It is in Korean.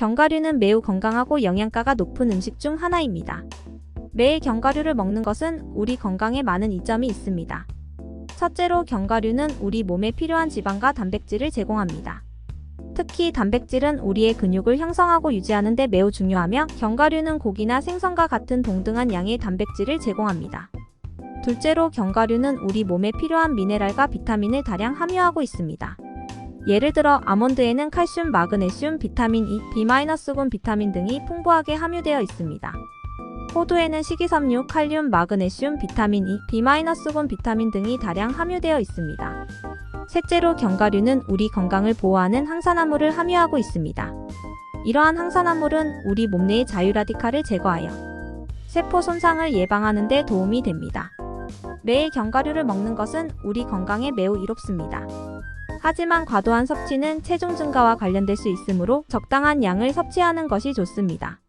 견과류는 매우 건강하고 영양가가 높은 음식 중 하나입니다. 매일 견과류를 먹는 것은 우리 건강에 많은 이점이 있습니다. 첫째로 견과류는 우리 몸에 필요한 지방과 단백질을 제공합니다. 특히 단백질은 우리의 근육을 형성하고 유지하는 데 매우 중요하며 견과류는 고기나 생선과 같은 동등한 양의 단백질을 제공합니다. 둘째로 견과류는 우리 몸에 필요한 미네랄과 비타민을 다량 함유하고 있습니다. 예를 들어 아몬드에는 칼슘, 마그네슘, 비타민 E, B-군 비타민 등이 풍부하게 함유되어 있습니다. 호두에는 식이섬유, 칼륨, 마그네슘, 비타민 E, B-군 비타민 등이 다량 함유되어 있습니다. 셋째로 견과류는 우리 건강을 보호하는 항산화물을 함유하고 있습니다. 이러한 항산화물은 우리 몸 내의 자유라디칼을 제거하여 세포 손상을 예방하는 데 도움이 됩니다. 매일 견과류를 먹는 것은 우리 건강에 매우 이롭습니다. 하지만 과도한 섭취는 체중 증가와 관련될 수 있으므로 적당한 양을 섭취하는 것이 좋습니다.